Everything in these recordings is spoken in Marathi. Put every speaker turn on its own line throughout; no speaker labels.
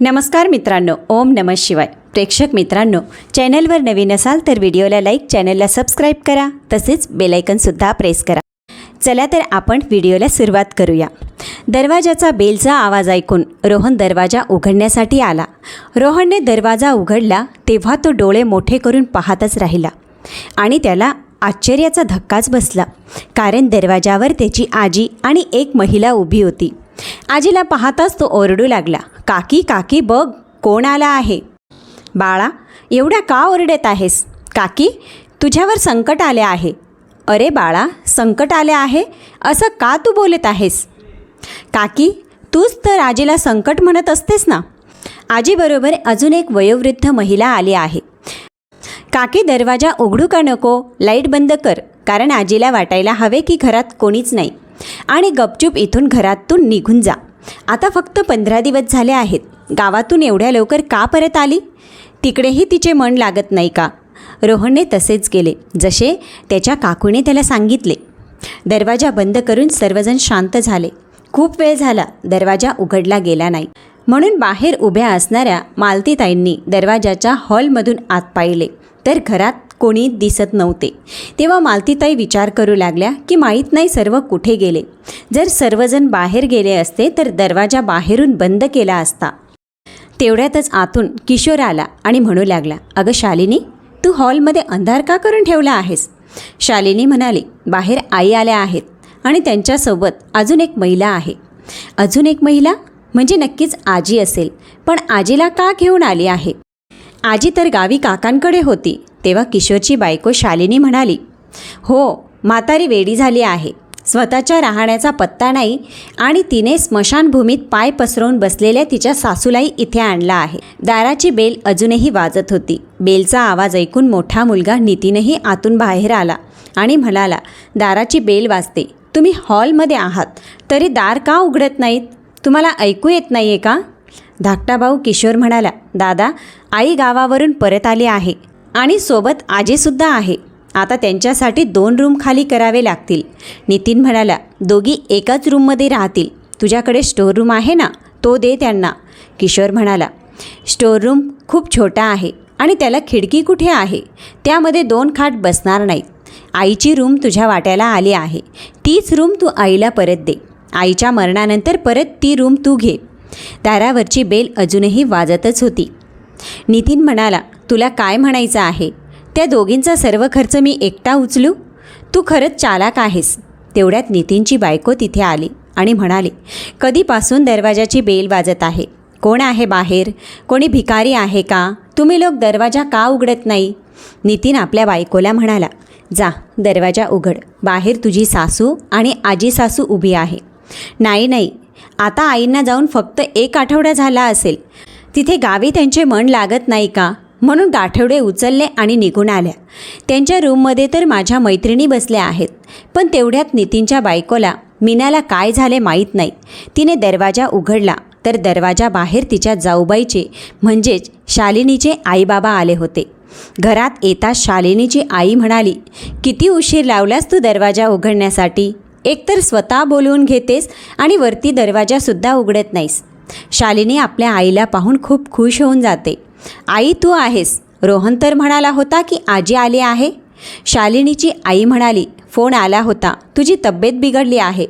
नमस्कार मित्रांनो ओम नम शिवाय. प्रेक्षक मित्रांनो चॅनलवर नवीन असाल तर व्हिडिओला लाईक चॅनलला सबस्क्राईब करा तसेच बेलायकनसुद्धा प्रेस करा. चला तर आपण व्हिडिओला सुरुवात करूया. दरवाजाचा बेलचा आवाज ऐकून रोहन दरवाजा उघडण्यासाठी आला. रोहनने दरवाजा उघडला तेव्हा तो डोळे मोठे करून पाहतच राहिला आणि त्याला आश्चर्याचा धक्काच बसला कारण दरवाजावर त्याची आजी आणि एक महिला उभी होती. आजीला पाहताच तो ओरडू लागला. काकी काकी बघ कोण आला आहे. बाळा एवढ्या का ओरडत आहेस? काकी तुझ्यावर संकट आले आहे. अरे बाळा संकट आले आहे? असं का तू बोलत आहेस? काकी तूच तर आजीला संकट म्हणत असतेस ना? आजीबरोबर अजून एक वयोवृद्ध महिला आली आहे. काकी दरवाजा उघडू का नको? लाइट बंद कर कारण आजीला वाटायला हवे की घरात कोणीच नाही. आणि गपचूप इथून घरातून निघून जा. आता फक्त पंधरा दिवस झाले आहेत. गावातून एवढ्या लवकर का परत आली? तिकडेही तिचे मन लागत नाही का? रोहनने तसेच केले. जसे त्याच्या काकूने त्याला सांगितले. दरवाजा बंद करून सर्वजण शांत झाले. खूप वेळ झाला. दरवाजा उघडला गेला नाही. म्हणून बाहेर उभ्या असणाऱ्या मालतीताईंनी दरवाजाच्या हॉलमधून आत पाहिले. तर घरात कोणी दिसत नव्हते. तेव्हा मालतीताई विचार करू लागल्या की माहीत नाही सर्व कुठे गेले. जर सर्वजण बाहेर गेले असते तर दरवाजा बाहेरून बंद केला असता. तेवढ्यातच आतून किशोर आला आणि म्हणू लागला अगं शालिनी तू हॉलमध्ये अंधार का करून ठेवला आहेस? शालिनी म्हणाली बाहेर आई आल्या आहेत आणि त्यांच्यासोबत अजून एक महिला आहे. अजून एक महिला? म्हणजे नक्कीच आजी असेल पण आजीला का घेऊन आली आहे? आजी तर गावी काकांकडे होती. तेव्हा किशोरची बायको शालिनी म्हणाली हो म्हातारी वेडी झाली आहे. स्वतःच्या राहण्याचा पत्ता नाही आणि तिने स्मशानभूमीत पाय पसरवून बसलेल्या तिच्या सासूलाही इथे आणला आहे. दाराची बेल अजूनही वाजत होती. बेलचा आवाज ऐकून मोठा मुलगा नितीनही आतून बाहेर आला आणि म्हणाला दाराची बेल वाजते. तुम्ही हॉलमध्ये आहात. तरी दार का उघडत नाहीत? तुम्हाला ऐकू येत नाही आहे का? धाकटा भाऊ किशोर म्हणाला दादा आई गावावरून परत आली आहे. आणि सोबत आजीसुद्धा आहे. आता त्यांच्यासाठी दोन रूम खाली करावे लागतील. नितीन म्हणाला दोघी एकाच रूममध्ये राहतील. तुझ्याकडे स्टोर रूम आहे ना? तो दे त्यांना. किशोर म्हणाला स्टोर रूम खूप छोटा आहे आणि त्याला खिडकी कुठे आहे? त्यामध्ये दोन खाट बसणार नाहीत. आईची रूम तुझ्या वाट्याला आली आहे. तीच रूम तू आईला परत दे. आईच्या मरणानंतर परत ती रूम तू घे. दारावरची बेल अजूनही वाजतच होती. नितीन म्हणाला तुला काय म्हणायचं आहे? त्या दोघींचा सर्व खर्च मी एकटा उचलू? तू खरंच चालाक आहेस. तेवढ्यात नितीनची बायको तिथे आली आणि म्हणाली कधीपासून दरवाजाची बेल वाजत आहे? कोण आहे बाहेर? कोणी भिकारी आहे का? तुम्ही लोक दरवाजा का उघडत नाही? नितीन आपल्या बायकोला म्हणाला जा दरवाजा उघड. बाहेर तुझी सासू आणि आजी सासू उभी आहे. नाही नाही. आता आईंना जाऊन फक्त एक आठवडा झाला असेल. तिथे गावी त्यांचे मन लागत नाही का? म्हणून गाठवडे उचलले आणि निघून आल्या. त्यांच्या रूममध्ये तर माझ्या मैत्रिणी बसल्या आहेत. पण तेवढ्यात नितीनच्या बायकोला मीनाला काय झाले माहीत नाही. तिने दरवाजा उघडला. तर दरवाजा बाहेर तिच्या जाऊबाईचे म्हणजेच शालिनीचे आईबाबा आले होते. घरात येताच शालिनीची आई म्हणाली किती उशीर लावलास तू दरवाजा उघडण्यासाठी? एकतर स्वतः बोलवून घेतेस आणि वरती दरवाजासुद्धा उघडत नाहीस. शालिनी आपल्या आईला पाहून खूप खुश होऊन जाते. आई तू आहेस. रोहन तर म्हणाला होता की आजी आली आहे. शालिनीची आई म्हणाली फोन आला होता. तुझी तब्येत बिघडली आहे.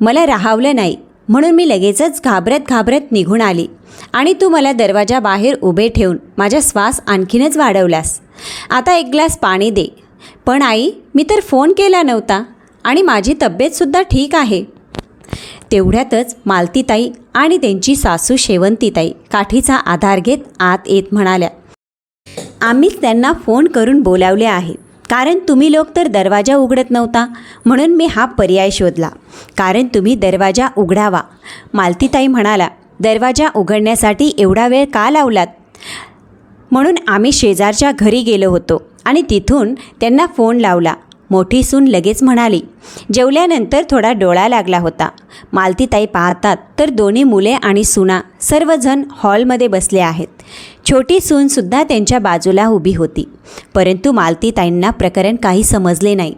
मला राहावलं नाही म्हणून मी लगेचच घाबरत घाबरत निघून आली. आणि तू मला दरवाजा बाहेर उभे ठेवून माझा श्वास आणखीनच वाढवलास. आता एक ग्लास पाणी दे. पण आई मी तर फोन केला नव्हता. आणि माझी तब्येतसुद्धा ठीक आहे. तेवढ्यातच मालतीताई आणि त्यांची सासू शेवंतीताई काठीचा आधार घेत आत येत म्हणाल्या आम्हीच त्यांना फोन करून बोलावले आहे. कारण तुम्ही लोक तर दरवाजा उघडत नव्हता. म्हणून मी हा पर्याय शोधला. कारण तुम्ही दरवाजा उघडावा. मालतीताई म्हणाला दरवाजा उघडण्यासाठी एवढा वेळ का लावलात? म्हणून आम्ही शेजारच्या घरी गेलो होतो आणि तिथून त्यांना फोन लावला. मोठी सून लगेच म्हणाली जेवल्यानंतर थोडा डोळा लागला होता. मालतीताई पाहतात तर दोन्ही मुले आणि सुना सर्वजण हॉलमध्ये बसले आहेत. छोटी सूनसुद्धा त्यांच्या बाजूला उभी होती. परंतु मालतीताईंना प्रकरण काही समजले नाही.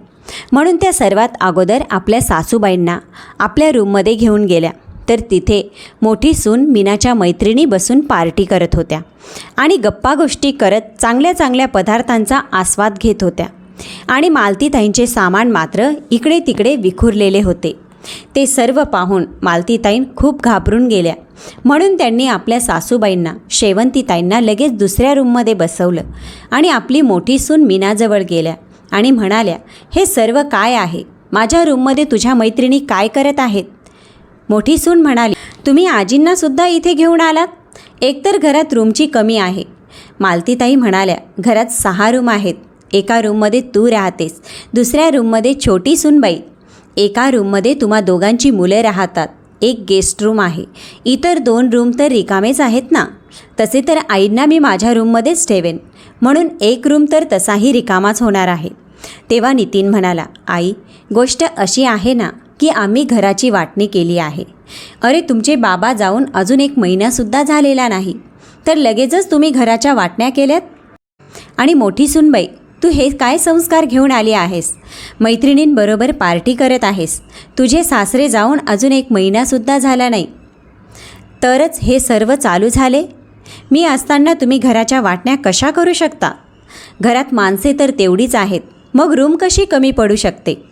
म्हणून त्या सर्वात अगोदर आपल्या सासूबाईंना आपल्या रूममध्ये घेऊन गेल्या. तर तिथे मोठी सून मीनाच्या मैत्रिणी बसून पार्टी करत होत्या आणि गप्पा गोष्टी करत चांगल्या चांगल्या पदार्थांचा आस्वाद घेत होत्या. आणि मालतीताईंचे सामान मात्र इकडे तिकडे विखुरलेले होते. ते सर्व पाहून मालतीताईं खूप घाबरून गेल्या. म्हणून त्यांनी आपल्या सासूबाईंना शेवंतीताईंना लगेच दुसऱ्या रूममध्ये बसवलं आणि आपली मोठी सून मीनाजवळ गेल्या आणि म्हणाल्या हे सर्व काय आहे? माझ्या रूममध्ये तुझ्या मैत्रिणी काय करत आहेत? मोठी सून म्हणाली तुम्ही आजींनासुद्धा इथे घेऊन आलात? एकतर घरात रूमची कमी आहे. मालतीताई म्हणाल्या घरात सहा रूम आहेत. एका रूममध्ये तू राहतेस. दुसऱ्या रूममध्ये छोटी सुनबाई. एका रूममध्ये तुम्हा दोघांची मुलं राहतात. एक गेस्ट रूम आहे. इतर दोन रूम तर रिकामेच आहेत ना? तसे तर आईंना मी माझ्या रूममध्येच ठेवेन. म्हणून एक रूम तर तसाही रिकामाच होणार आहे. तेव्हा नितीन म्हणाला आई गोष्ट अशी आहे ना की आम्ही घराची वाटणी केली आहे. अरे तुमचे बाबा जाऊन अजून एक महिनासुद्धा झालेला नाही. तर लगेचच तुम्ही घराच्या वाटण्या केल्यात? आणि मोठी सुनबाई तू हे काय संस्कार घेऊन आली आहेस? मैत्रिणींबरोबर पार्टी करत आहेस. तुझे सासरे जाऊन अजून एक महिनासुद्धा झाला नाही. तरच हे सर्व चालू झाले? मी असताना तुम्ही घराच्या वाटण्या कशा करू शकता? घरात माणसे तर तेवढीच आहेत. मग रूम कशी कमी पडू शकते?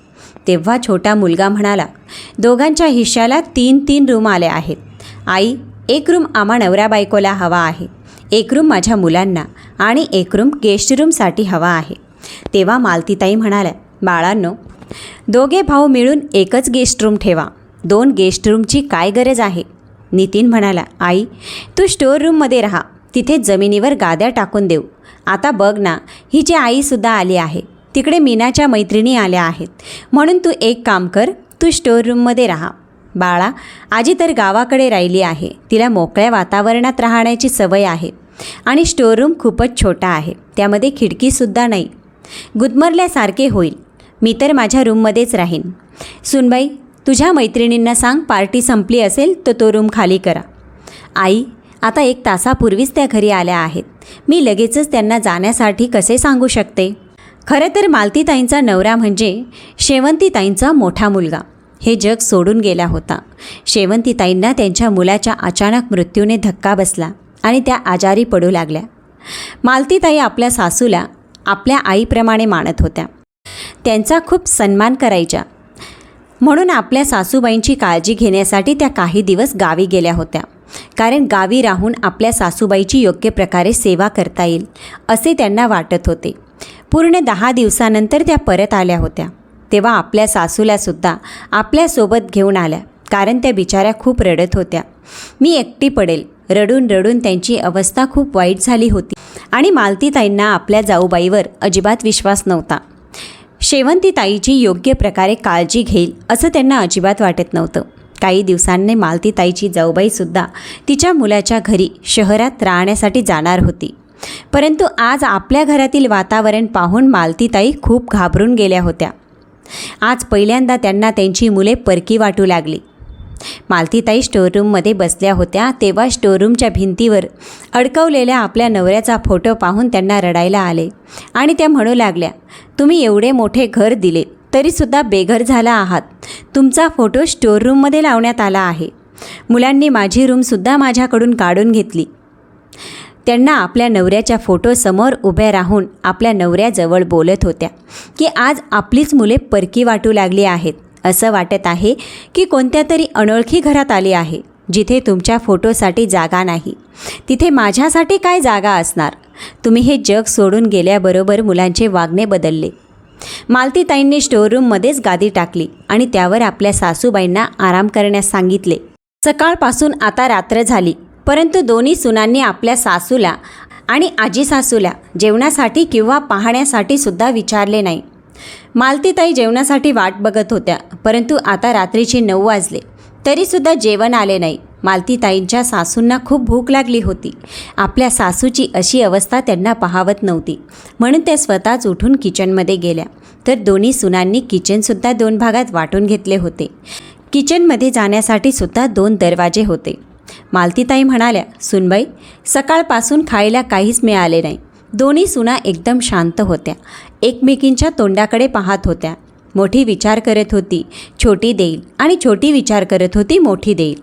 तेव्हा छोटा मुलगा म्हणाला दोघांच्या हिश्श्याला तीन तीन रूम आल्या आहेत. आई एक रूम आम्हा नवरा बायकोला हवा आहे. एक रूम माझ्या मुलांना आणि एक रूम गेस्ट रूमसाठी हवा आहे. तेव्हा मालतीताई म्हणाल्या बाळांनो दोघे भाऊ मिळून एकच गेस्ट रूम ठेवा. दोन गेस्ट रूमची काय गरज आहे? नितीन म्हणाला आई तू स्टोअर रूममध्ये राहा. तिथे जमिनीवर गाद्या टाकून देऊ. आता बघ ना ही जी आईसुद्धा आली आहे तिकडे मीनाच्या मैत्रिणी आल्या आहेत. म्हणून तू एक काम कर तू स्टोअर रूममध्ये राहा. बाळा आजी तर गावाकडे राहिली आहे. तिला मोकळ्या वातावरणात राहण्याची सवय आहे. आणि स्टोअर रूम खूपच छोटा आहे. त्यामध्ये खिडकीसुद्धा नाही. गुदमरल्यासारखे होईल. मी तर माझ्या रूममध्येच राहीन. सुनबाई तुझ्या मैत्रिणींना सांग पार्टी संपली असेल तर तो रूम खाली करा. आई आता एक तासापूर्वीच त्या घरी आल्या आहेत. मी लगेचच त्यांना जाण्यासाठी कसे सांगू शकते? खरं तर मालतीताईंचा नवरा म्हणजे शेवंतीताईंचा मोठा मुलगा. हे जग सोडून गेला होता. शेवंतीताईंना त्यांच्या मुलाच्या अचानक मृत्यूने धक्का बसला आणि त्या आजारी पडू लागल्या. मालतीताई आपल्या सासूला आपल्या आईप्रमाणे मानत होत्या. त्यांचा खूप सन्मान करायच्या. म्हणून आपल्या सासूबाईंची काळजी घेण्यासाठी त्या काही दिवस गावी गेल्या होत्या. कारण गावी राहून आपल्या सासूबाईची योग्य प्रकारे सेवा करता येईल असे त्यांना वाटत होते. पूर्ण दहा दिवसानंतर त्या परत आल्या होत्या. तेव्हा आपल्या सासूलासुद्धा आपल्यासोबत घेऊन आल्या कारण त्या बिचाऱ्या खूप रडत होत्या. मी एकटी पडेल. रडून रडून त्यांची अवस्था खूप वाईट झाली होती आणि मालतीताईंना आपल्या जाऊबाईवर अजिबात विश्वास नव्हता. शेवंतीताईची योग्य प्रकारे काळजी घेईल असं त्यांना अजिबात वाटत नव्हतं. काही दिवसांनी मालतीताईची जाऊबाईसुद्धा तिच्या मुलाच्या घरी शहरात राहण्यासाठी जाणार होती. परंतु आज आपल्या घरातील वातावरण पाहून मालतीताई खूप घाबरून गेल्या होत्या. आज पहिल्यांदा त्यांना त्यांची मुले परकी वाटू लागली. मालतीताई स्टोअररूममध्ये बसल्या होत्या तेव्हा स्टोअररूमच्या भिंतीवर अडकवलेल्या आपल्या नवऱ्याचा फोटो पाहून त्यांना रडायला आले आणि त्या म्हणू लागल्या तुम्ही एवढे मोठे घर दिले तरीसुद्धा बेघर झाला आहात. तुमचा फोटो स्टोअररूममध्ये लावण्यात आला आहे. मुलांनी माझी रूमसुद्धा माझ्याकडून काढून घेतली. त्यांना आपल्या नवऱ्याच्या फोटोसमोर उभ्या राहून आपल्या नवऱ्याजवळ बोलत होत्या की आज आपलीच मुले परकी वाटू लागली आहेत. असं वाटत आहे की कोणत्या तरी अनोळखी घरात आली आहे जिथे तुमच्या फोटोसाठी जागा नाही. तिथे माझ्यासाठी काय जागा असणार? तुम्ही हे जग सोडून गेल्याबरोबर मुलांचे वागणे बदलले. मालतीताईंनी स्टोअररूममध्येच गादी टाकली आणि त्यावर आपल्या सासूबाईंना आराम करण्यास सांगितले. सकाळपासून आता रात्र झाली. परंतु दोन्ही सुनांनी आपल्या सासूला आणि आजी सासूला जेवणासाठी किंवा पाहण्यासाठी सुद्धा विचारले नाही. मालतीताई जेवणासाठी वाट बघत होत्या परंतु आता रात्रीचे नऊ वाजले. तरीसुद्धा जेवण आले नाही. मालतीताईंच्या सासूंना खूप भूक लागली होती. आपल्या सासूची अशी अवस्था त्यांना पाहावत नव्हती. म्हणून त्या स्वतःच उठून किचनमध्ये गेल्या. तर दोन्ही सुनांनी किचनसुद्धा दोन भागात वाटून घेतले होते. किचनमध्ये जाण्यासाठी सुद्धा दोन दरवाजे होते. मालतीताई म्हणाल्या सुनबाई सकाळपासून खायला काहीच मिळाले नाही. दोन्ही सुना एकदम शांत होत्या. एकमेकींच्या तोंडाकडे पाहत होत्या. मोठी विचार करत होती छोटी देईल आणि छोटी विचार करत होती मोठी देईल.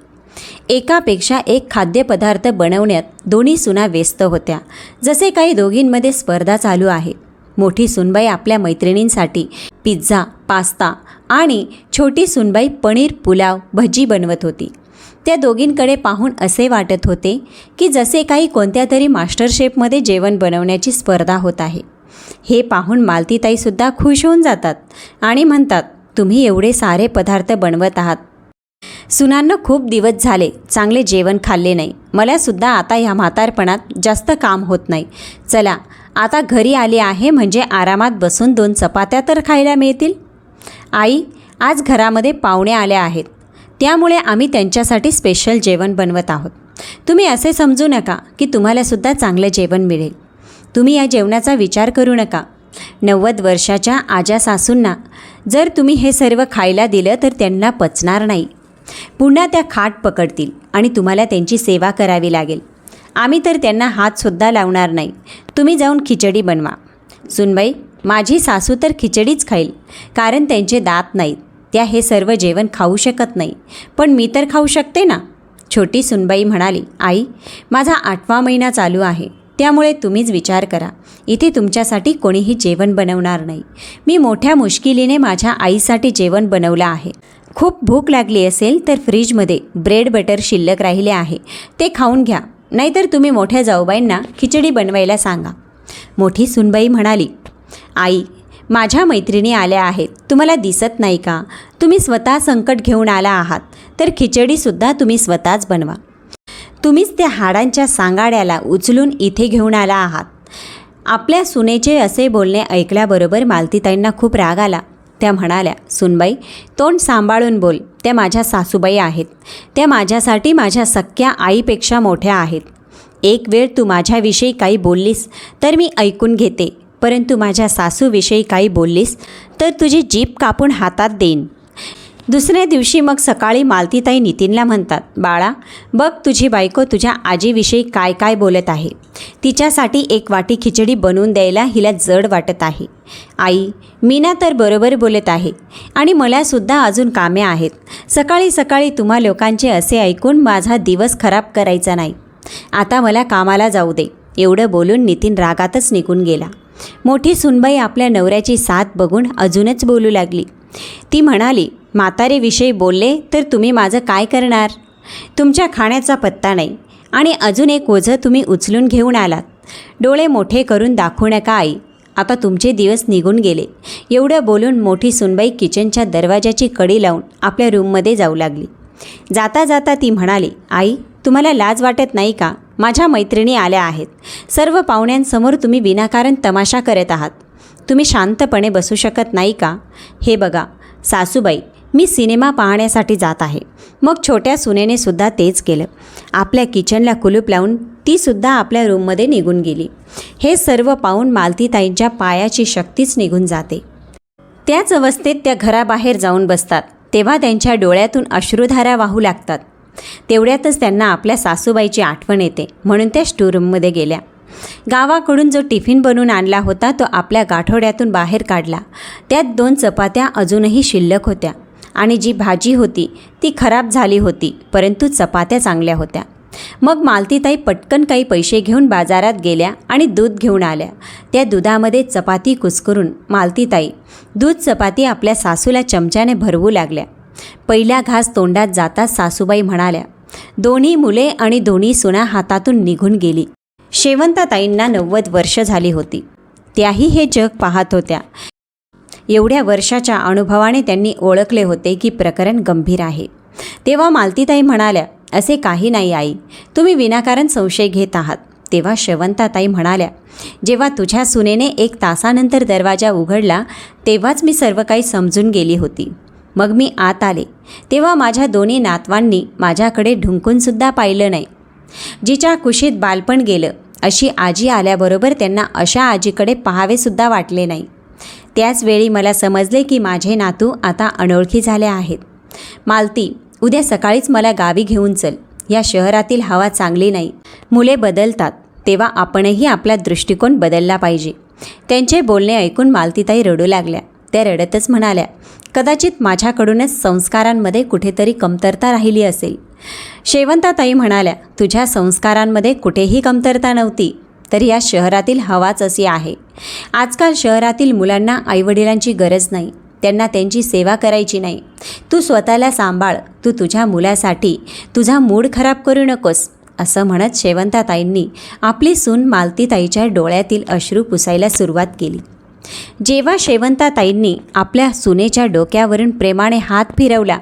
एकापेक्षा एक खाद्यपदार्थ बनवण्यात दोन्ही सुना व्यस्त होत्या. जसे काही दोघींमध्ये स्पर्धा चालू आहे. मोठी सुनबाई आपल्या मैत्रिणींसाठी पिझ्झा पास्ता आणि छोटी सुनबाई पनीर पुलाव भजी बनवत होती. त्या दोघींकडे पाहून असे वाटत होते की जसे काही कोणत्या तरी मास्टरशेफमध्ये जेवण बनवण्याची स्पर्धा होत आहे. हे पाहून मालतीताईसुद्धा खुश होऊन जातात आणि म्हणतात तुम्ही एवढे सारे पदार्थ बनवत आहात. सुनांना खूप दिवस झाले. चांगले जेवण खाल्ले नाही. मलासुद्धा आता ह्या म्हातारपणात जास्त काम होत नाही. चला आता घरी आले आहे म्हणजे आरामात बसून दोन चपात्या तर खायला मिळतील. आई आज घरामध्ये पाहुणे आल्या आहेत. त्यामुळे आम्ही त्यांच्यासाठी स्पेशल जेवण बनवत आहोत. तुम्ही असे समजू नका की तुम्हालासुद्धा चांगलं जेवण मिळेल. तुम्ही या जेवणाचा विचार करू नका. नव्वद वर्षाच्या आजा सासूंना जर तुम्ही हे सर्व खायला दिलं तर त्यांना पचणार नाही. पुन्हा त्या खाट पकडतील आणि तुम्हाला त्यांची सेवा करावी लागेल. आम्ही तर त्यांना हातसुद्धा लावणार नाही. तुम्ही जाऊन खिचडी बनवा. सुनबाई माझी सासू तर खिचडीच खाईल कारण त्यांचे दात नाहीत. त्या हे सर्व जेवण खाऊ शकत नाही. पण मी तर खाऊ शकते ना? छोटी सुनबाई म्हणाली आई माझा आठवा महिना चालू आहे. त्यामुळे तुम्हीच विचार करा. इथे तुमच्यासाठी कोणीही जेवण बनवणार नाही. मी मोठ्या मुश्किलीने माझ्या आईसाठी जेवण बनवलं आहे. खूप भूक लागली असेल तर फ्रीजमध्ये ब्रेड बटर शिल्लक राहिले आहे. ते खाऊन घ्या. नाहीतर तुम्ही मोठ्या जाऊबाईंना खिचडी बनवायला सांगा. मोठी सुनबाई म्हणाली आई माझ्या मैत्रिणी आल्या आहेत. तुम्हाला दिसत नाही का? तुम्ही स्वतः संकट घेऊन आला आहात. तर खिचडीसुद्धा तुम्ही स्वतःच बनवा. तुम्हीच त्या हाडांच्या सांगाड्याला उचलून इथे घेऊन आला आहात. आपल्या सुनेचे असे बोलणे ऐकल्याबरोबर मालतीताईंना खूप राग आला. त्या म्हणाल्या सुनबाई तोंड सांभाळून बोल. त्या माझ्या सासूबाई आहेत. त्या माझ्यासाठी माझ्या सख्या आईपेक्षा मोठ्या आहेत. एक वेळ तू माझ्याविषयी काही बोललीस तर मी ऐकून घेते. परंतु माझ्या सासूविषयी काही बोललीस तर तुझी जीप कापून हातात देईन. दुसऱ्या दिवशी मग सकाळी मालतीताई नितीनला म्हणतात बाळा बघ तुझी बायको तुझ्या आजीविषयी काय काय बोलत आहे. तिच्यासाठी एक वाटी खिचडी बनवून द्यायला हिला जड वाटत आहे. आई मीना तर बरोबर बोलत आहे आणि मलासुद्धा अजून कामे आहेत. सकाळी सकाळी तुम्हा लोकांचे असे ऐकून माझा दिवस खराब करायचा नाही. आता मला कामाला जाऊ दे. एवढं बोलून नितीन रागातच निघून गेला. मोठी सुनबाई आपल्या नवऱ्याची साथ बघून अजूनच बोलू लागली. ती म्हणाली म्हातारेविषयी बोलले तर तुम्ही माझं काय करणार? तुमच्या खाण्याचा पत्ता नाही आणि अजून एक ओझं तुम्ही उचलून घेऊन आलात. डोळे मोठे करून दाखवू नका आई. आता तुमचे दिवस निघून गेले एवढं बोलून मोठी सुनबाई किचनच्या दरवाजाची कडी लावून आपल्या रूममध्ये जाऊ लागली. जाता जाता ती म्हणाली आई तुम्हाला लाज वाटत नाही का? माझ्या मैत्रिणी आल्या आहेत. सर्व पाहुण्यांसमोर तुम्ही विनाकारण तमाशा करत आहात. तुम्ही शांतपणे बसू शकत नाही का? हे बघा सासूबाई मी सिनेमा पाहण्यासाठी जात आहे. मग छोट्या सुनेने सुद्धा तेच केलं. आपल्या किचनला कुलूप लावून तीसुद्धा आपल्या रूममध्ये निघून गेली. हे सर्व पाहून मालतीताईंच्या पायाची शक्तीच निघून जाते. त्याच अवस्थेत त्या घराबाहेर जाऊन बसतात. तेव्हा त्यांच्या डोळ्यातून अश्रुधारा वाहू लागतात. तेवढ्यातच त्यांना आपल्या सासूबाईची आठवण येते. म्हणून त्या स्टोरूममध्ये गेल्या. गावाकडून जो टिफिन बनवून आणला होता तो आपल्या गाठोड्यातून बाहेर काढला. त्यात दोन चपात्या अजूनही शिल्लक होत्या. आणि जी भाजी होती ती खराब झाली होती परंतु चपात्या चांगल्या होत्या. मग मालतीताई पटकन काही पैसे घेऊन बाजारात गेल्या आणि दूध घेऊन आल्या. त्या दुधामध्ये चपाती कुस्करून मालतीताई दूध चपाती आपल्या सासूला चमच्याने भरवू लागल्या. पहिला घास तोंडात जाताच सासूबाई म्हणाल्या दोन्ही मुले आणि दोन्ही सुना हातातून निघून गेली. शेवंताताईंना नव्वद वर्ष झाली होती. त्याही हे जग पाहत होत्या. एवढ्या वर्षाच्या अनुभवाने त्यांनी ओळखले होते की प्रकरण गंभीर आहे. तेव्हा मालतीताई म्हणाल्या असे काही नाही आई. तुम्ही विनाकारण संशय घेत आहात. तेव्हा शेवंताताई म्हणाल्या जेव्हा तुझ्या सुनेने एक तासानंतर दरवाजा उघडला तेव्हाच मी सर्व काही समजून गेली होती. मग मी आत आले. तेव्हा माझ्या दोन्ही नातवांनी माझ्याकडे ढुंकूनसुद्धा पाहिलं नाही. जिच्या कुशीत बालपण गेलं अशी आजी आल्याबरोबर त्यांना अशा आजीकडे पहावेसुद्धा वाटले नाही. त्याच वेळी मला समजले की माझे नातू आता अनोळखी झाले आहेत. मालती उद्या सकाळीच मला गावी घेऊन चल. या शहरातील हवा चांगली नाही. मुले बदलतात तेव्हा आपणही आपला दृष्टिकोन बदलला पाहिजे. त्यांचे बोलणे ऐकून मालतीताई रडू लागल्या. त्या रडतच म्हणाल्या कदाचित माझ्याकडूनच संस्कारांमध्ये कुठेतरी कमतरता राहिली असेल. शेवंताताई म्हणाल्या तुझ्या संस्कारांमध्ये कुठेही कमतरता नव्हती तर या शहरातील हवाच अशी आहे. आजकाल शहरातील मुलांना आईवडिलांची गरज नाही त्यांना त्यांची सेवा करायची नाही. तू स्वतःला सांभाळ तू तुझ्या मुलासाठी तुझा मूड खराब करू नकोस असं म्हणत शेवंताताईंनी आपली सून मालतीताईच्या डोळ्यातील अश्रू पुसायला सुरुवात केली. जेव्हा शेवंताताईंनी आपल्या सुनेच्या डोक्यावरून प्रेमाने हात फिरवला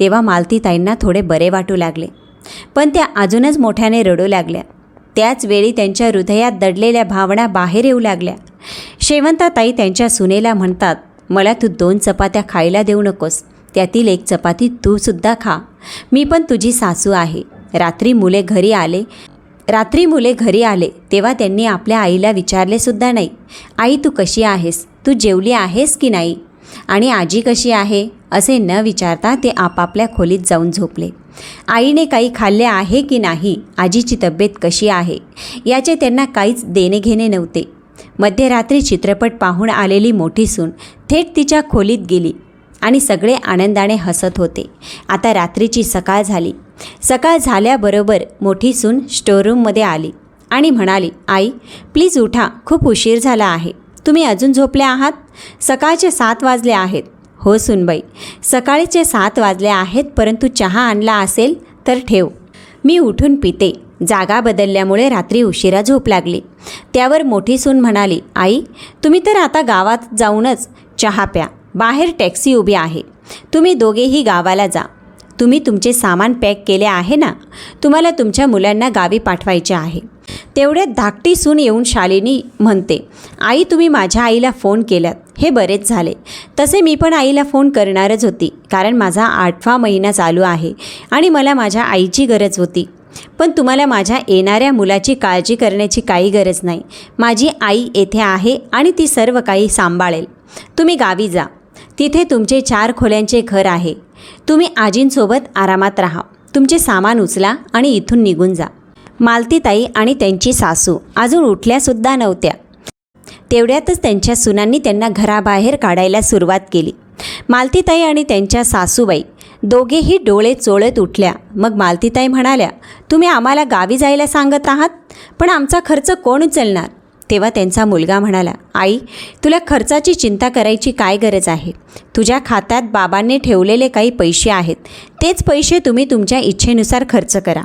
तेव्हा मालतीताईंना थोडे बरे वाटू लागले. पण त्या अजूनच मोठ्याने रडू लागल्या. त्याच वेळी त्यांच्या हृदयात दडलेल्या भावना बाहेर येऊ लागल्या. शेवंताताई त्यांच्या सुनेला म्हणतात मला तू दोन चपात्या खायला देऊ नकोस. त्यातील एक चपाती तू सुद्धा खा. मी पण तुझी सासू आहे. रात्री मुले घरी आले रात्री मुले घरी आले तेव्हा त्यांनी आपल्या आईला विचारलेसुद्धा नाही. आई तू कशी आहेस? तू जेवली आहेस की नाही? आणि आजी कशी आहे? असे न विचारता ते आपापल्या खोलीत जाऊन झोपले. आईने काही खाल्ले आहे की नाही? आजीची तब्येत कशी आहे? याचे त्यांना काहीच देणे घेणे नव्हते. मध्यरात्री चित्रपट पाहून आलेली मोठी सून थेट तिच्या खोलीत गेली. आणि सगळे आनंदाने हसत होते. आता रात्रीची सकाळ झाली. सकाळ झाल्याबरोबर मोठी सून स्टोरूममध्ये आली आणि म्हणाली आई प्लीज उठा खूप उशीर झाला आहे. तुम्ही अजून झोपले आहात? सकाळचे सात वाजले आहेत. हो सुनबाई. सकाळचे सात वाजले आहेत परंतु चहा आणला असेल तर ठेव. मी उठून पिते. जागा बदलल्यामुळे रात्री उशिरा झोप लागली. त्यावर मोठी सून म्हणाली आई तुम्ही तर आता गावात जाऊनच चहा प्या. बाहेर टॅक्सी उभी आहे. तुम्ही दोघेही गावाला जा. तुम्ही तुमचे सामान पॅक केले आहे ना? तुम्हाला तुमच्या मुलांना गावी पाठवायचे आहे. तेवढ्यात धाकटी सून येऊन शालिनी म्हणते आई तुम्ही माझ्या आईला फोन केल्यात हे बरेच झाले. तसे मी पण आईला फोन करणारच होती कारण माझा आठवा महिना चालू आहे आणि मला माझ्या आईची गरज होती. पण तुम्हाला माझ्या येणाऱ्या मुलाची काळजी करण्याची काही गरज नाही. माझी आई येथे आहे आणि ती सर्व काही सांभाळेल. तुम्ही गावी जा. तिथे तुमचे चार खोल्यांचे घर आहे. तुम्ही आजींसोबत आरामात राहा. तुमचे सामान उचला आणि इथून निघून जा. मालतीताई आणि त्यांची सासू अजून उठल्यासुद्धा नव्हत्या. तेवढ्यातच त्यांच्या सुनांनी त्यांना घराबाहेर काढायला सुरुवात केली. मालतीताई आणि त्यांच्या सासूबाई दोघेही डोळे चोळत उठल्या. मग मालतीताई म्हणाल्या तुम्ही आम्हाला गावी जायला सांगत आहात? पण आमचा खर्च कोण उचलणार? तेव्हा त्यांचा मुलगा म्हणाला आई तुला खर्चाची चिंता करायची काय गरज आहे? तुझ्या खात्यात बाबांनी ठेवलेले काही पैसे आहेत. तेच पैसे तुम्ही तुमच्या इच्छेनुसार खर्च करा.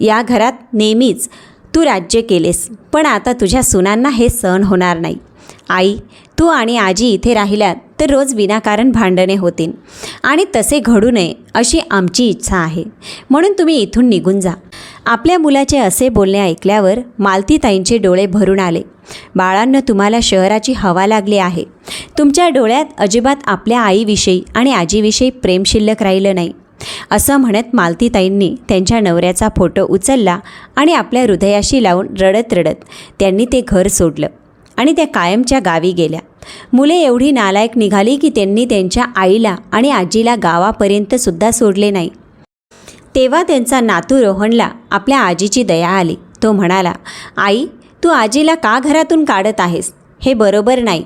या घरात नेहमीच तू राज्य केलेस पण आता तुझ्या सुनांना हे सहन होणार नाही. आई तू आणि आजी इथे राहिल्यात तर रोज विनाकारण भांडणे होतील. आणि तसे घडू नये अशी आमची इच्छा आहे. म्हणून तुम्ही इथून निघून जा. आपल्या मुलाचे असे बोलणे ऐकल्यावर मालतीताईंचे डोळे भरून आले. बाळांना तुम्हाला शहराची हवा लागली आहे. तुमच्या डोळ्यात अजिबात आपल्या आईविषयी आणि आजीविषयी प्रेम शिल्लक राहिलं नाही. असं म्हणत मालतीताईंनी त्यांच्या नवऱ्याचा फोटो उचलला आणि आपल्या हृदयाशी लावून रडत रडत त्यांनी ते घर सोडलं. आणि त्या कायमच्या गावी गेल्या. मुले एवढी नालायक निघाली की त्यांनी त्यांच्या आईला आणि आजीला गावापर्यंत सुद्धा सोडले नाही. तेव्हा त्यांचा नातू रोहनला आपल्या आजीची दया आली. तो म्हणाला आई तू आजीला का घरातून काढत आहेस? हे बरोबर नाही.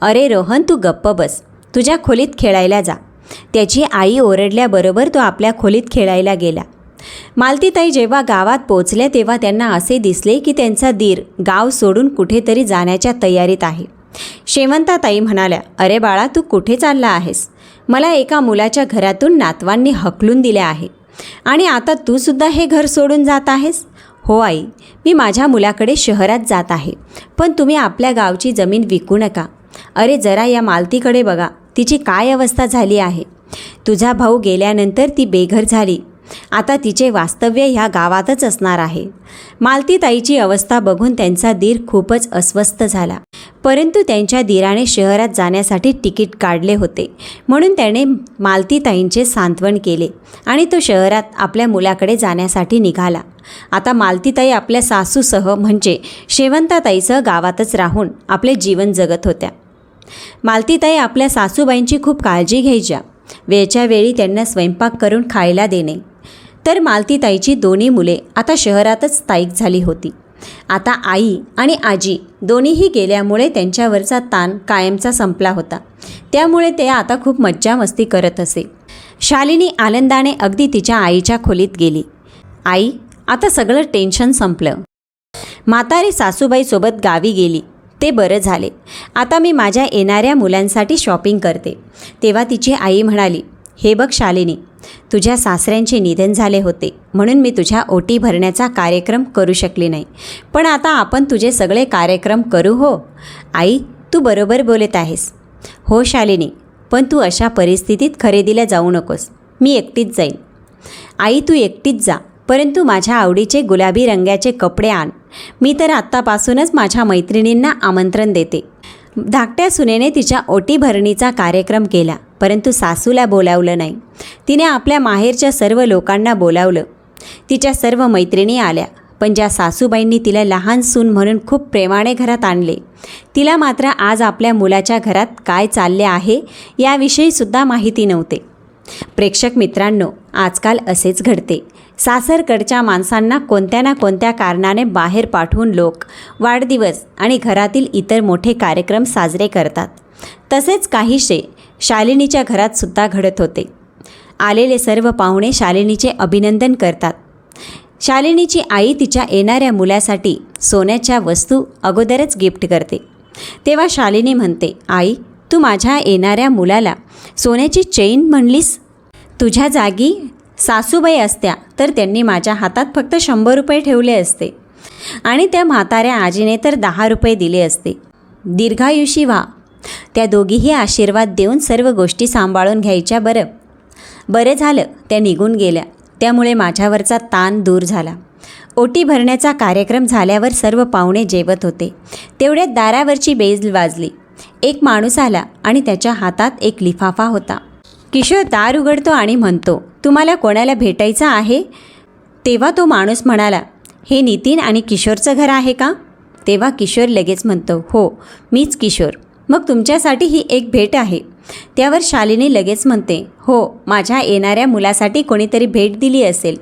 अरे रोहन तू गप्प बस. तुझ्या खोलीत खेळायला जा. त्याची आई ओरडल्याबरोबर तो आपल्या खोलीत खेळायला गेला. मालतीताई जेव्हा गावात पोचल्या तेव्हा त्यांना असे दिसले की त्यांचा दीर गाव सोडून कुठेतरी जाण्याच्या तयारीत आहे. शेवंताताई म्हणाल्या अरे बाळा तू कुठे चालला आहेस? मला एका मुलाच्या घरातून नातवांनी हकलून दिले आहे. आणि आता तू सुद्धा हे घर सोडून जात आहेस? हो आई मी माझ्या मुलाकडे शहरात जात आहे. पण तुम्ही आपल्या गावची जमीन विकू नका. अरे जरा या मालतीकडे बघा. तिची काय अवस्था झाली आहे? तुझा भाऊ गेल्यानंतर ती बेघर झाली. आता तिचे वास्तव्य ह्या गावातच असणार आहे. मालतीताईची अवस्था बघून त्यांचा दीर खूपच अस्वस्थ झाला. परंतु त्यांच्या दीराने शहरात जाण्यासाठी तिकीट काढले होते. म्हणून त्याने मालतीताईंचे सांत्वन केले आणि तो शहरात आपल्या मुलाकडे जाण्यासाठी निघाला. आता मालतीताई आपल्या सासूसह म्हणजे शेवंताताईसह गावातच राहून आपले जीवन जगत होत्या. मालतीताई आपल्या सासूबाईंची खूप काळजी घ्यायच्या. वेळच्या वेळी त्यांना स्वयंपाक करून खायला देणे. तर मालतीताईची दोन्ही मुले आता शहरातच स्थायिक झाली होती. आता आई आणि आजी दोन्हीही गेल्यामुळे त्यांच्यावरचा ताण कायमचा संपला होता. त्यामुळे ते आता खूप मज्जा मस्ती करत असे. शालिनी आनंदाने अगदी तिच्या आईच्या खोलीत गेली. आई आता सगळं टेन्शन संपलं. म्हातारी सासूबाईसोबत गावी गेली. ते बरं झाले. आता मी माझ्या येणाऱ्या मुलांसाठी शॉपिंग करते. तेव्हा तिची आई म्हणाली हे बघ शालिनी तुझ्या सासऱ्यांचे निधन झाले होते म्हणून मी तुझ्या ओटी भरण्याचा कार्यक्रम करू शकली नाही. पण आता आपण तुझे सगळे कार्यक्रम करू हो. आई तू बरोबर बोलत आहेस. हो शालिनी पण तू अशा परिस्थितीत खरेदीला जाऊ नकोस. मी एकटीच जाईन. आई तू एकटीच जा. परंतु माझ्या आवडीचे गुलाबी रंगाचे कपडे आण. मी तर आत्तापासूनच माझ्या मैत्रिणींना आमंत्रण देते. धाकट्या सुनेने तिच्या ओटी भरणीचा कार्यक्रम केला परंतु सासूला बोलावलं नाही. तिने आपल्या माहेरच्या सर्व लोकांना बोलावलं. तिच्या सर्व मैत्रिणी आल्या पण ज्या सासूबाईंनी तिला लहान सून म्हणून खूप प्रेमाने घरात आणले तिला मात्र आज आपल्या मुलाच्या घरात काय चालले आहे याविषयीसुद्धा माहिती नव्हते. प्रेक्षक मित्रांनो आजकाल असेच घडते. सासरकडच्या माणसांना कोणत्या ना कोणत्या कारणाने बाहेर पाठवून लोक वाढदिवस आणि घरातील इतर मोठे कार्यक्रम साजरे करतात. तसेच काहीसे शालिनीच्या घरात सुद्धा घडत होते. आलेले सर्व पाहुणे शालिनीचे अभिनंदन करतात. शालिनीची आई तिच्या येणाऱ्या मुलासाठी सोन्याच्या वस्तू अगोदरच गिफ्ट करते. तेव्हा शालिनी म्हणते आई तू माझ्या येणाऱ्या मुलाला सोन्याची चेन म्हणलीस? तुझ्या जागी सासूबाई असत्या तर त्यांनी माझ्या हातात फक्त शंभर रुपये ठेवले असते. आणि त्या म्हाताऱ्या आजीने तर दहा रुपये दिले असते. दीर्घायुषी व्हा. त्या दोघीही आशीर्वाद देऊन सर्व गोष्टी सांभाळून घ्यायच्या बरं. बरे झालं त्या निघून गेल्या. त्यामुळे माझ्यावरचा ताण दूर झाला. ओटी भरण्याचा कार्यक्रम झाल्यावर सर्व पाहुणे जेवत होते. तेवढ्यात दारावरची बेज वाजली. एक माणूस आला आणि त्याच्या हातात एक लिफाफा होता. किशोर दार उघडतो आणि म्हणतो तुम्हाला कोणाला भेटायचं आहे? तेव्हा तो माणूस म्हणाला हे नितीन आणि किशोरचं घर आहे का? तेव्हा किशोर लगेच म्हणतो हो मीच किशोर. मग तुमच्यासाठी ही एक भेट आहे. त्यावर शालिनी लगेच म्हणते हो माझ्या येणाऱ्या मुलासाठी कोणीतरी भेट दिली असेल.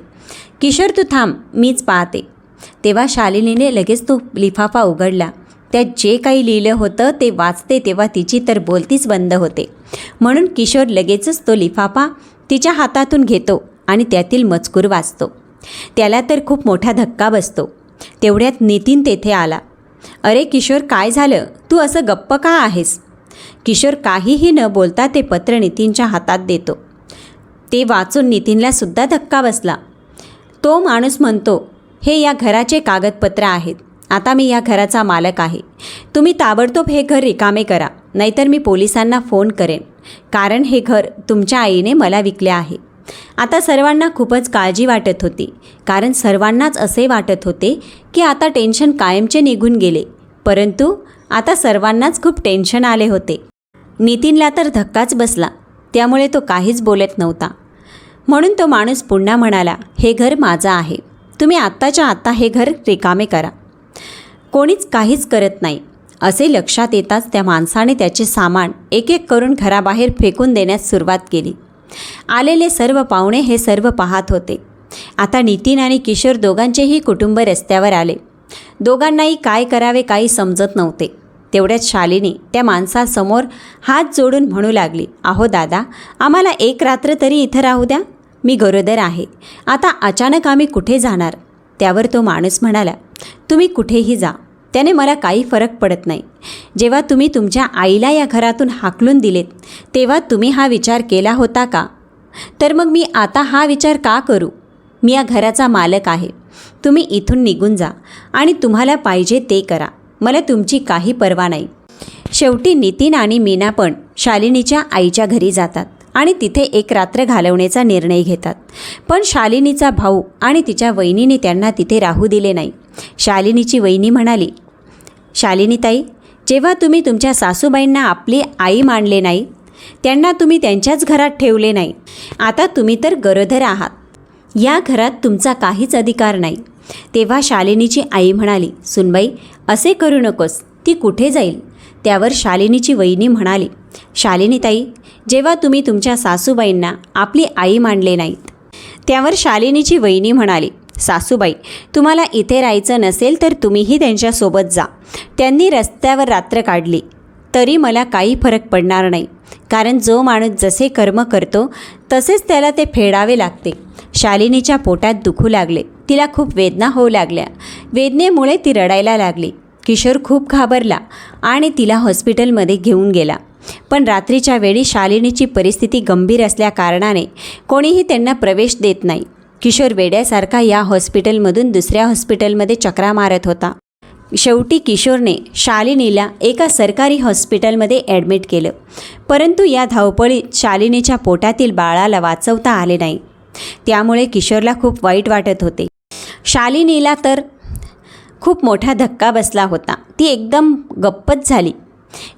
किशोर तू थांब मीच पाहते. तेव्हा शालिनीने लगेच तो लिफाफा उघडला. त्यात जे काही लिहिलं होतं ते वाचते तेव्हा तिची तर बोलतीच बंद होते. म्हणून किशोर लगेचच तो लिफाफा तिच्या हातातून घेतो आणि त्यातील मजकूर वाचतो. त्याला तर खूप मोठा धक्का बसतो. तेवढ्यात नितीन तेथे आला. अरे किशोर काय झालं? तू असं गप्प का आहेस? किशोर काहीही न बोलता ते पत्र नितीनच्या हातात देतो. ते वाचून नितीनला सुद्धा धक्का बसला. तो माणूस म्हणतो हे या घराचे कागदपत्र आहेत. आता मी या घराचा मालक आहे. तुम्ही ताबडतोब हे घर रिकामे करा नाहीतर मी पोलिसांना फोन करेन. कारण हे घर तुमच्या आईने मला विकले आहे. आता सर्वांना खूपच काळजी वाटत होती. कारण सर्वांनाच असे वाटत होते की आता टेन्शन कायमचे निघून गेले. परंतु आता सर्वांनाच खूप टेन्शन आले होते. नितीनला तर धक्काच बसला. त्यामुळे तो काहीच बोलत नव्हता. म्हणून तो माणूस पुन्हा म्हणाला हे घर माझं आहे. तुम्ही आत्ताच्या आत्ता हे घर रिकामे करा. कोणीच काहीच करत नाही. असे लक्षात येताच त्या माणसाने त्याचे सामान एक एक करून घराबाहेर फेकून देण्यास सुरुवात केली. आलेले सर्व पाहुणे हे सर्व पाहत होते. आता नितीन आणि किशोर दोघांचेही कुटुंब रस्त्यावर आले. दोघांनाही काय करावे काही समजत नव्हते. तेवढ्यात शालिनी त्या माणसासमोर हात जोडून म्हणू लागली अहो दादा आम्हाला एक रात्र तरी इथं राहू द्या. मी गरोदर आहे. आता अचानक आम्ही कुठे जाणार? त्यावर तो माणूस म्हणाला तुम्ही कुठेही जा. त्याने मला काही फरक पडत नाही. जेव्हा तुम्ही तुमच्या आईला या घरातून हाकलून दिलेत तेव्हा तुम्ही हा विचार केला होता का? तर मग मी आता हा विचार का करू? मी या घराचा मालक आहे. तुम्ही इथून निघून जा आणि तुम्हाला पाहिजे ते करा. मला तुमची काही पर्वा नाही. शेवटी नितीन आणि मीना पण शालिनीच्या आईच्या घरी जातात आणि तिथे एक रात्र घालवण्याचा निर्णय घेतात. पण शालिनीचा भाऊ आणि तिच्या वहिनीने त्यांना तिथे राहू दिले नाही. शालिनीची वहिनी म्हणाली शालिनीताई जेव्हा तुम्ही तुमच्या सासूबाईंना आपली आई मानले नाही त्यांना तुम्ही त्यांच्याच घरात ठेवले नाही. आता तुम्ही तर गरोदर आहात. या घरात तुमचा काहीच अधिकार नाही. तेव्हा शालिनीची आई म्हणाली सुनबाई असे करू नकोस ती कुठे जाईल? त्यावर शालिनीची वहिनी म्हणाली शालिनीताई जेव्हा तुम्ही तुमच्या सासूबाईंना आपली आई मानले नाहीत. त्यावर शालिनीची वहिनी म्हणाली सासूबाई तुम्हाला इथे राहायचं नसेल तर तुम्हीही त्यांच्यासोबत जा. त्यांनी रस्त्यावर रात्र काढली. तरी मला काही फरक पडणार नाही. कारण जो माणूस जसे कर्म करतो तसेच त्याला ते फेडावे लागते. शालिनीच्या पोटात दुखू लागले. तिला खूप वेदना होऊ लागल्या. वेदनेमुळे ती रडायला लागली. किशोर खूप घाबरला आणि तिला हॉस्पिटलमध्ये घेऊन गेला. पण रात्रीच्या वेळी शालिनीची परिस्थिती गंभीर असल्याकारणाने कोणीही त्यांना प्रवेश देत नाही. किशोर वेड्यासारखा या हॉस्पिटलमधून दुसऱ्या हॉस्पिटलमध्ये चक्रा मारत होता. शेवटी किशोरने शालिनीला एका सरकारी हॉस्पिटलमध्ये ॲडमिट केलं. परंतु या धावपळीत शालिनीच्या पोटातील बाळाला वाचवता आले नाही. त्यामुळे किशोरला खूप वाईट वाटत होते. शालिनीला तर खूप मोठा धक्का बसला होता. ती एकदम गप्पच झाली.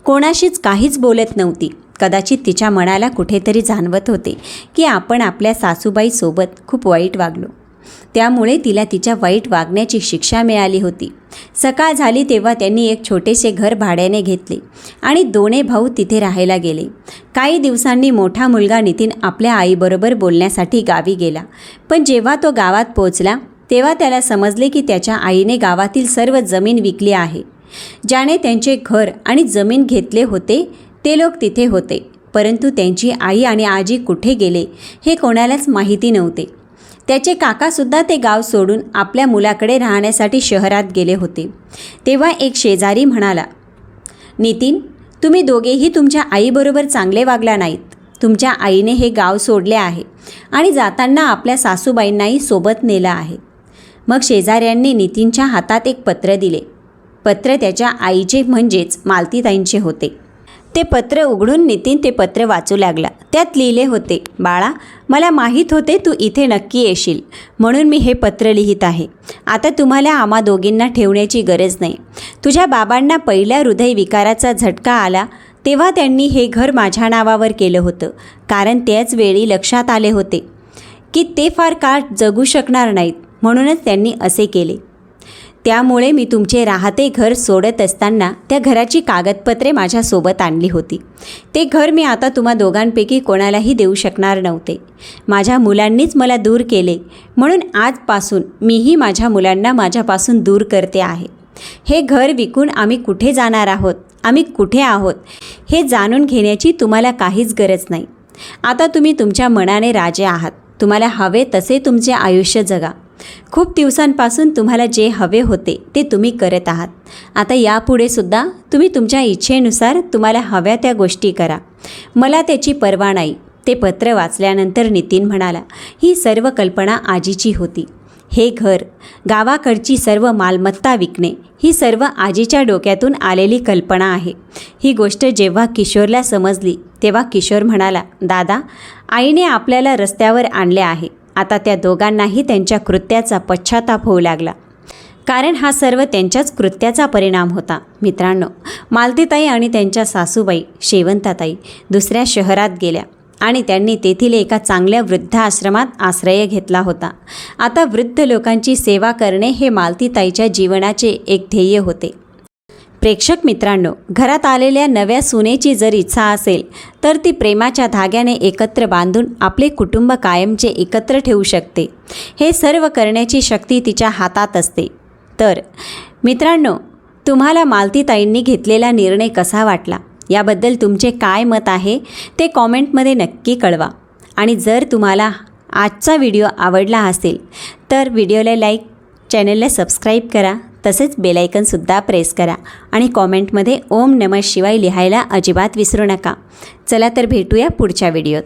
कोणाशीच काहीच बोलत नव्हती. कदाचित तिच्या मनाला कुठेतरी जाणवत होते की आपण आपल्या सासूबाईसोबत खूप वाईट वागलो. त्यामुळे तिला तिच्या वाईट वागण्याची शिक्षा मिळाली होती. सकाळ झाली तेव्हा त्यांनी एक छोटेसे घर भाड्याने घेतले आणि दोन्ही भाऊ तिथे राहायला गेले. काही दिवसांनी मोठा मुलगा नितीन आपल्या आईबरोबर बोलण्यासाठी गावी गेला. पण जेव्हा तो गावात पोचला तेव्हा त्याला समजले की त्याच्या आईने गावातील सर्व जमीन विकली आहे. ज्याने त्यांचे घर आणि जमीन घेतले होते ते लोक तिथे होते. परंतु त्यांची आई आणि आजी कुठे गेले हे कोणालाच माहिती नव्हते. त्याचे काकासुद्धा ते गाव सोडून आपल्या मुलाकडे राहण्यासाठी शहरात गेले होते. तेव्हा एक शेजारी म्हणाला नितीन तुम्ही दोघेही तुमच्या आईबरोबर चांगले वागला नाहीत. तुमच्या आईने हे गाव सोडले आहे आणि जाताना आपल्या सासूबाईंनाही सोबत नेलं आहे. मग शेजाऱ्यांनी नितीनच्या हातात एक पत्र दिले. पत्र त्याच्या आईचे म्हणजेच मालतीताईंचे होते. ते पत्र उघडून नितीन ते पत्र वाचू लागला. त्यात लिहिले होते बाळा मला माहीत होते तू इथे नक्की येशील म्हणून मी हे पत्र लिहित आहे. आता तुम्हाला आम्हा दोघींना ठेवण्याची गरज नाही. तुझ्या बाबांना पहिल्या हृदयविकाराचा झटका आला तेव्हा त्यांनी हे घर माझ्या नावावर केलं होतं कारण त्याच वेळी लक्षात आले होते की ते फार काळ जगू शकणार नाहीत म्हणूनच त्यांनी असे केले. त्यामुळे मी तुमचे राहते घर सोडत असताना त्या घराची कागदपत्रे माझ्यासोबत आणली होती. ते घर मी आता तुम्हा दोघांपैकी कोणालाही देऊ शकणार नव्हते. माझ्या मुलांनीच मला दूर केले. म्हणून आजपासून मीही माझ्या मुलांना माझ्यापासून दूर करते आहे. हे घर विकून आम्ही कुठे जाणार आहोत? आम्ही कुठे आहोत? हे जाणून घेण्याची तुम्हाला काहीच गरज नाही. आता तुम्ही तुमच्या मनाने राजे आहात. तुम्हाला हवे तसे तुमचे आयुष्य जगा. खूप दिवसांपासून तुम्हाला जे हवे होते ते तुम्ही करत आहात. आता यापुढे सुद्धा तुम्ही तुमच्या इच्छेनुसार तुम्हाला हव्या त्या गोष्टी करा. मला त्याची पर्वा नाही. ते पत्र वाचल्यानंतर नितीन म्हणाला ही सर्व कल्पना आजीची होती. हे घर गावाकडची सर्व मालमत्ता विकणे ही सर्व आजीच्या डोक्यातून आलेली कल्पना आहे. ही गोष्ट जेव्हा किशोरला समजली तेव्हा किशोर म्हणाला दादा आईने आपल्याला रस्त्यावर आणले आहे. आता त्या दोघांनाही त्यांच्या कृत्याचा पश्चाताप होऊ लागला. कारण हा सर्व त्यांच्याच कृत्याचा परिणाम होता. मित्रांनो मालतीताई आणि त्यांच्या सासूबाई शेवंताताई दुसऱ्या शहरात गेल्या आणि त्यांनी तेथील एका चांगल्या वृद्धाश्रमात आश्रय घेतला होता. आता वृद्ध लोकांची सेवा करणे हे मालतीताईच्या जीवनाचे एक ध्येय होते. प्रेक्षक मित्रांनो घरात आलेल्या नव्या सुनेची जर इच्छा असेल तर ती प्रेमाच्या धाग्याने एकत्र बांधून आपले कुटुंब कायमचे एकत्र ठेवू शकते. हे सर्व करण्याची शक्ती तिच्या हातात असते. तर मित्रांनो तुम्हाला मालतीताईंनी घेतलेला निर्णय कसा वाटला? याबद्दल तुमचे काय मत आहे ते कॉमेंटमध्ये नक्की कळवा. आणि जर तुम्हाला आजचा व्हिडिओ आवडला असेल तर व्हिडिओला लाईक चॅनलला सबस्क्राईब करा. तसेच बेलायकनसुद्धा प्रेस करा. आणि कॉमेंटमध्ये ओम नमः शिवाय लिहायला अजिबात विसरू नका. चला तर भेटूया पुढच्या व्हिडिओत